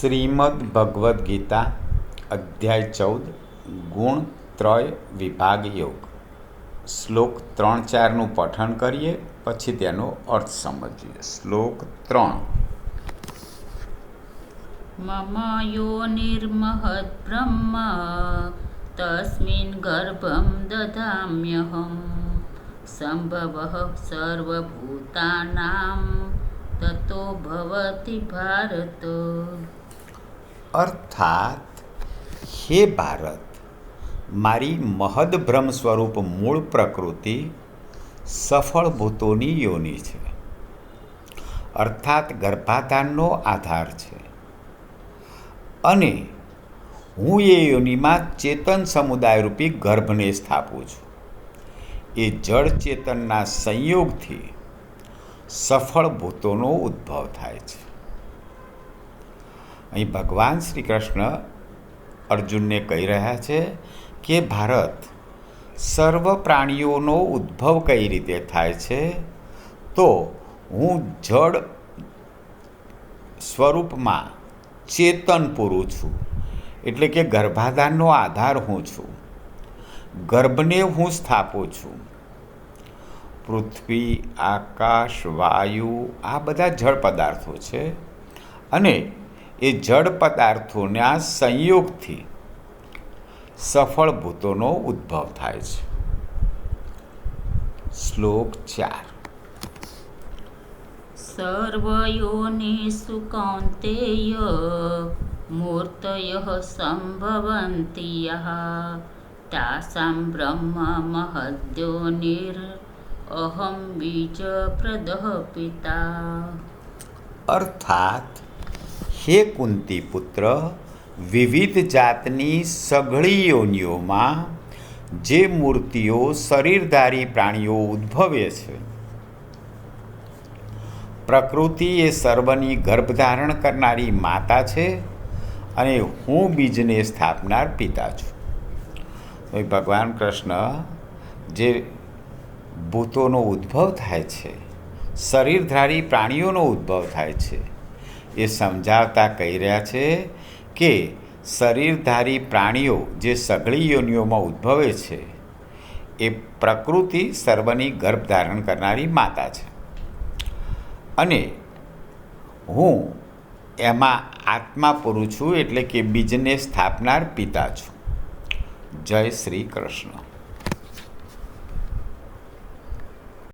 શ્રીમદ ભગવદ્ ગીતા અધ્યાય ચૌદ, ગુણ ત્રય વિભાગ યોગ. શ્લોક ત્રણ ચારનું પઠન કરીએ, પછી તેનો અર્થ સમજીએ. શ્લોક ત્રણ. મમાયો નિર્મહદ બ્રહ્મ, તસ્મિન ગર્ભમ દધામ્યહમ સંભવઃ સર્વભૂતાનામ, તતો ભવતિ ભારત. અર્થાત, હે ભારત, મારી મહદભ્રમ સ્વરૂપ મૂળ પ્રકૃતિ સફળ ભૂતોની યોનિ છે. અર્થાત ગર્ભાધાનનો આધાર છે. અને હું એ યોનિમાં ચેતન સમુદાય રૂપી ગર્ભને સ્થાપું છું. એ જળ ચેતનના સંયોગથી સફળ ભૂતોનો ઉદ્ભવ થાય છે. અહીં ભગવાન શ્રી કૃષ્ણ અર્જુનને કહી રહ્યા છે કે ભારત સર્વ પ્રાણીઓનો ઉદ્ભવ કઈ રીતે થાય છે? તો હું જળ સ્વરૂપમાં ચેતન પૂરું છું. એટલે કે ગર્ભાધાનનો આધાર હું છું. ગર્ભને હું સ્થાપું છું. પૃથ્વી, આકાશ, વાયુ આ બધા જળ પદાર્થો છે. અને એ જળ પદાર્થોના સંયોગથી સફળ ભૂતોનો ઉદ્ભવ થાય છે. શ્લોક ચાર. સર્વયોનિષુ કૌન્તેય મૂર્તય સંભવંતી તાસાં બ્રહ્મ મહદ્યોનિર અહમ બીજ પ્રદઃ પિતા. અર્થાત હે કુંતી પુત્ર, વિવિધ જાતની સઘળી યોનિઓમાં જે મૂર્તિઓ શરીરધારી પ્રાણીઓ ઉદ્ભવે છે. પ્રકૃતિ એ સર્વની ગર્ભધારણ કરનારી માતા છે અને હું બીજને સ્થાપનાર પિતા છું. ભગવાન કૃષ્ણ, જે ભૂતોનો ઉદ્ભવ થાય છે, શરીરધારી પ્રાણીઓનો ઉદ્ભવ થાય છે એ સમજાવતા કહી રહ્યા છે કે શરીરધારી પ્રાણીઓ જે સઘળી યોનિઓમાં ઉદ્ભવે છે, એ પ્રકૃતિ સર્વની ગર્ભ ધારણ કરનારી માતા છે. અને હું એમાં આત્મા પુરુષ છું એટલે કે બીજને સ્થાપનાર પિતા છું. જય શ્રી કૃષ્ણ.